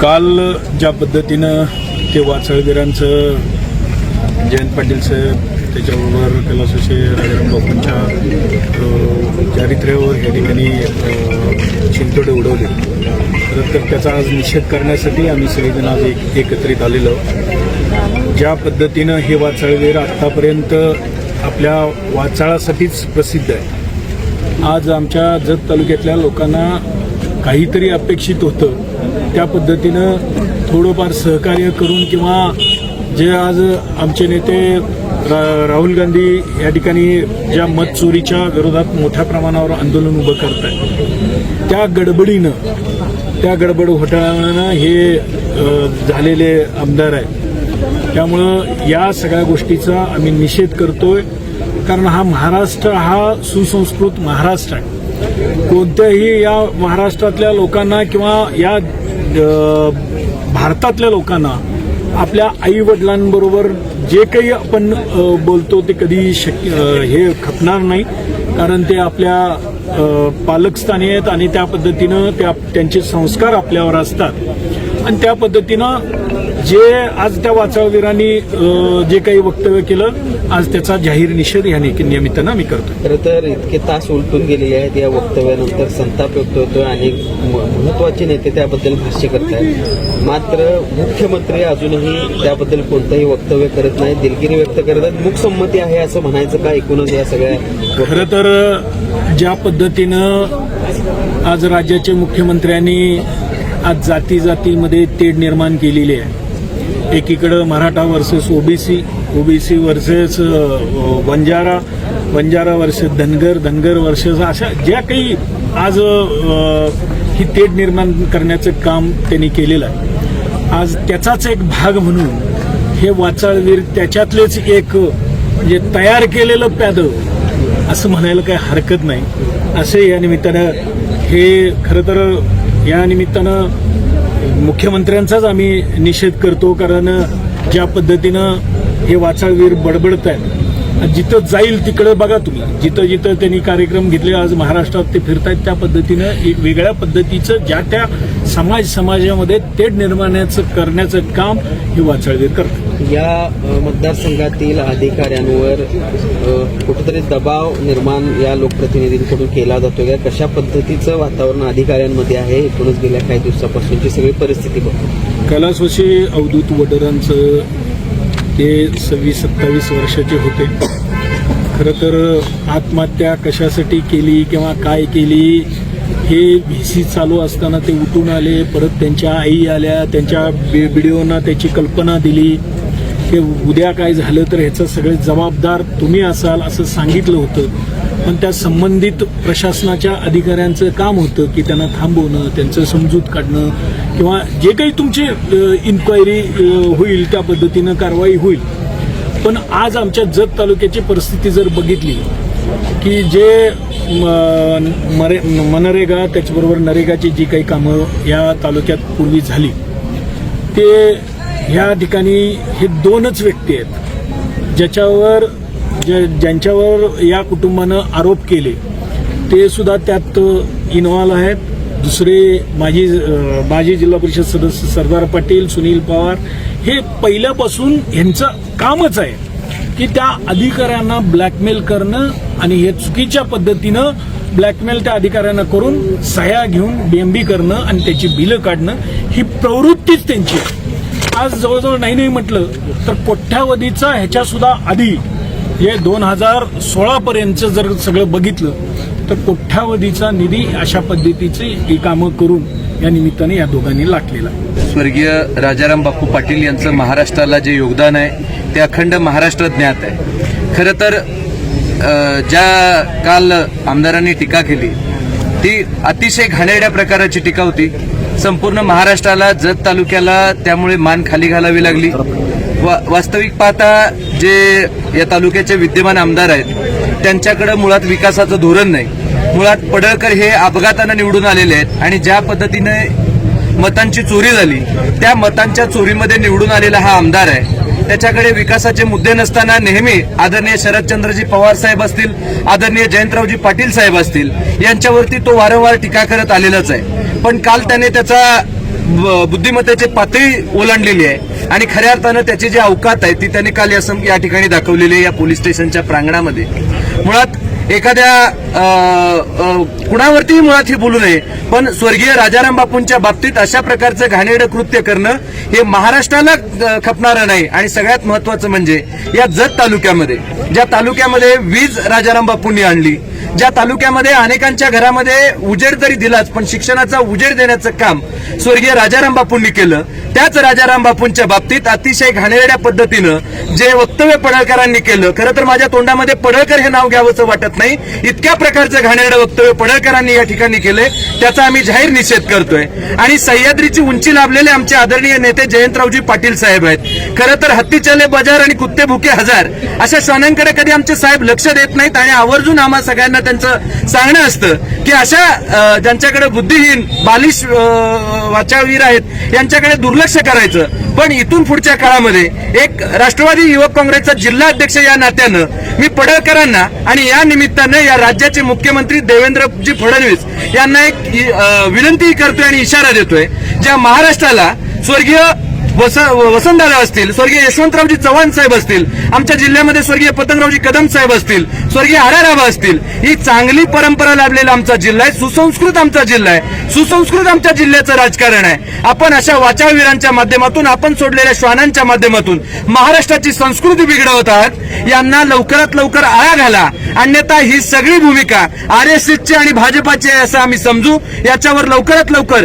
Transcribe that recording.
काल ज्या पद्धतीनं ते वाचळवीरांचं जयंत पाटील साहेब त्याच्याबरोबर कैलासोशे राजाराम बापूंच्या चारित्र्यावर या ठिकाणी अ, शिंतोडे उडवले. खरं तर त्याचा आज निषेध करण्यासाठी आम्ही सगळेजण आज एक एकत्रित आलेलो ज्या पद्धतीनं हे वाचाळवीर आत्तापर्यंत आपल्या वाचाळासाठीच प्रसिद्ध आहे. आज आमच्या जत तालुक्यातल्या लोकांना काहीतरी अपेक्षित होतं. त्या पद्धतीनं थोडंफार सहकार्य करून किंवा जे आज आमचे नेते रा राहुल गांधी या ठिकाणी ज्या मत चोरीच्या विरोधात मोठ्या प्रमाणावर आंदोलन उभं करत आहेत त्या गडबडीनं त्या गडबड घोटाळ्यानं हे झालेले आमदार आहेत. त्यामुळं या सगळ्या गोष्टीचा आम्ही निषेध करतोय. कारण हा महाराष्ट्र हा सुसंस्कृत महाराष्ट्र आहे. कोणत्याही या महाराष्ट्रातल्या लोकांना किंवा या भारतातल्या लोकांना आपल्या आई वडिलांबरोबर जे काही आपण बोलतो ते कधी शक्य हे खपणार नाही. कारण ते आपल्या पालकस्थानी आहेत आणि त्या पद्धतीनं त्या त्यांचे संस्कार आपल्यावर असतात. आणि त्या पद्धतीनं जे आज त्या वाचाळवीरांनी जे काही वक्तव्य केलं आज त्याचा जाहीर निषेध या नि- निमित्तानं आम्ही करतो खरं तर इतके तास उलटून गेलेले आहेत या वक्तव्यानंतर संताप व्यक्त होतोय आणि म- महत्त्वाचे नेते त्याबद्दल भाष्य करतायत. मात्र मुख्यमंत्री अजूनही त्याबद्दल कोणतंही वक्तव्य करत नाही दिलगिरी व्यक्त करत आहेत. मूकसंमती आहे असं म्हणायचं का एकूणच या सगळ्या खरं तर ज्या पद्धतीनं आज राज्याचे मुख्यमंत्र्यांनी आज जाती जातीमध्ये तेढ निर्माण केलेली आहे एकीकडं Maratha versus OBC OBC versus Banjara Banjara versus Dhangar Dhangar versus अशा ज्या काही आज ही तेढ निर्माण करण्याचं काम त्यांनी केलेलं आहे. आज त्याचाच एक भाग म्हणून हे वाचाळवीर त्याच्यातलेच एक म्हणजे तयार केलेलं प्यादं असं म्हणायला काही हरकत नाही. असे या निमित्तानं हे खरं तर या निमित्तानं मुख्यमंत्र्यांचाच आम्ही निषेध करतो कारण ज्या पद्धतीनं हे वाचाळवीर बडबडत आहेत जिथं जाईल तिकडं बघा तुम्ही. जिथं जिथं त्यांनी कार्यक्रम घेतले आज महाराष्ट्रात ते फिरतायत त्या पद्धतीनं एक वेगळ्या पद्धतीचं ज्या त्या समाज समाजामध्ये तेढ निर्माणाचं करण्याचं काम हे वाचाळवीर करतात. या मतदारसंघातील अधिकाऱ्यांवर कुठेतरी दबाव निर्माण या लोकप्रतिनिधींकडून केला जातो का कशा पद्धतीचं वातावरण अधिकाऱ्यांमध्ये आहे एकूणच गेल्या काही दिवसापासूनची सगळी परिस्थिती बघतो कैलासवासी अवधूत वडरांचं ते सव्वीस सत्तावीस वर्षाचे होते. खरं तर आत्महत्या कशासाठी केली किंवा काय केली हे व्हीसी चालू असताना ते उठून आले परत त्यांच्या आई आल्या त्यांच्या व्हिडिओना त्याची कल्पना दिली. हे उद्या काय झालं तर ह्याचं सगळे जबाबदार तुम्ही असाल असं सांगितलं होतं. पण त्या संबंधित प्रशासनाच्या अधिकाऱ्यांचं काम होतं की त्यांना थांबवणं त्यांचं समजूत काढणं किंवा जे काही तुमची इन्क्वायरी होईल त्या पद्धतीनं कारवाई होईल. पण आज आमच्या जत तालुक्याची परिस्थिती जर बघितली की जे म- मरे मनरेगा त्याचबरोबर नरेगाची जी काही कामं या तालुक्यात पूर्वी झाली ते ह्या ठिकाणी हे दोनच व्यक्ती आहेत ज्याच्यावर ज्या ज्यांच्यावर या कुटुंबानं आरोप केले ते सुद्धा त्यात इन्व्हॉल्व आहेत दुसरे माजी माजी जिल्हा परिषद सदस्य सरदार पाटील सुनील पवार हे पहिल्यापासून यांचं कामच आहे की त्या अधिकाऱ्यांना ब्लॅकमेल करणं आणि हे चुकीच्या पद्धतीनं ब्लॅकमेल त्या अधिकाऱ्यांना करून सह्या घेऊन बीएमबी करणं आणि त्याची बिलं काढणं ही प्रवृत्तीच त्यांची आहे. आज जवळजवळ नाही नाही म्हटलं तर कोट्यावधीचा ह्याच्या सुद्धा आधी हे दोन हजार सोळा पर्यंत जर सगळं बघितलं तर कोट्यावधीचा निधी अशा पद्धतीची ही कामं करून या निमित्ताने या दोघांनी लाटलेला स्वर्गीय राजाराम बापू पाटील यांचं महाराष्ट्राला जे योगदान आहे ते अखंड महाराष्ट्र ज्ञात आहे. खरं तर ज्या काल आमदारांनी टीका केली ती अतिशय घाणेरड्या प्रकाराची टीका होती. संपूर्ण महाराष्ट्राला जत तालुक्याला त्यामुळे मान खाली घालावी लागली. वा वास्तविक पाहता जे या तालुक्याचे विद्यमान आमदार आहेत त्यांच्याकडे मुळात विकासाचं धोरण नाही. मुळात पडळकर हे अपघातानं निवडून आलेले आहेत आणि ज्या पद्धतीने मतांची चोरी झाली त्या मतांच्या चोरीमध्ये निवडून आलेला हा आमदार आहे. त्याच्याकडे विकासाचे मुद्दे नसताना नेहमी आदरणीय शरदचंद्रजी पवार साहेब असतील आदरणीय जयंतरावजी पाटील साहेब असतील यांच्यावरती तो वारंवार टीका करत आलेलाच आहे. पण काल त्याने त्याचा बुद्धिमत्तेची पातळी ओलांडलेली आहे आणि खऱ्या अर्थानं त्याची जी अवकात आहे ती त्यांनी काल या ठिकाणी दाखवलेली आहे या पोलीस स्टेशनच्या प्रांगणामध्ये. मुळात एखाद्या कुणावरतीही मुळात हे बोलू नये पण स्वर्गीय राजाराम बापूंच्या बाबतीत अशा प्रकारचं घाणेरडं कृत्य करणं हे महाराष्ट्राला खपणारं नाही. आणि सगळ्यात महत्वाचं म्हणजे या जत तालुक्यामध्ये ज्या तालुक्यामध्ये वीज राजाराम बापूंनी आणली ज्या तालुक्यामध्ये अनेकांच्या घरामध्ये उजेड जरी दिलाच पण शिक्षणाचा उजेड देण्याचं काम स्वर्गीय राजाराम बापूंनी केलं त्याच राजाराम बापूंच्या बाबतीत अतिशय घाणेरड्या पद्धतीनं जे वक्तव्य पडळकरांनी केलं खरं तर माझ्या तोंडामध्ये पडळकर हे नाव घ्यावंसं वाटत नाही इतक्या प्रकारचं घाणेरडं वक्तव्य पडळकरांनी या ठिकाणी केलंय त्याचा आम्ही जाहीर निषेध करतोय. आणि सह्याद्रीची उंची लाभलेले आमचे आदरणीय नेते जयंतरावजी पाटील साहेब आहेत. खरं तर हत्ती चले बाजार आणि कुत्ते भुके हजार अशा श्वानांकडे कधी आमचे साहेब लक्ष देत नाहीत आणि आवर्जून आम्हा सगळ्यांना त्यांचं सांगणं असतं की अशा ज्यांच्याकडे बुद्धिहीन बालिश वाचावीर आहेत यांच्याकडे दुर्लक्ष करायचं. पण इथून पुढच्या काळामध्ये एक राष्ट्रवादी युवक काँग्रेसचा जिल्हा अध्यक्ष या नात्यानं मी पडळकरांना आणि या निमित्त निमित्तानं या राज्याचे मुख्यमंत्री देवेंद्रजी फडणवीस यांना एक विनंती करतोय आणि इशारा देतोय ज्या महाराष्ट्राला स्वर्गीय वस वसंतदादा असतील स्वर्गीय यशवंतरावजी चव्हाण साहेब असतील आमच्या जिल्ह्यामध्ये स्वर्गीय पतंगरावजी कदम साहेब असतील स्वर्गीय आराराबा असतील ही चांगली परंपरा लाभलेला आमचा जिल्हा आहे सुसंस्कृत आमचा जिल्हा आहे सुसंस्कृत आमच्या जिल्ह्याचं राजकारण आहे. आपण अशा वाचावीरांच्या माध्यमातून आपण सोडलेल्या श्वानांच्या माध्यमातून महाराष्ट्राची संस्कृती बिघडवत आहात यांना लवकरात लवकर आळा घाला. अन्यथा ही सगळी भूमिका आर एस एसची आणि भाजपाची आहे असं आम्ही समजू याच्यावर लवकरात लवकर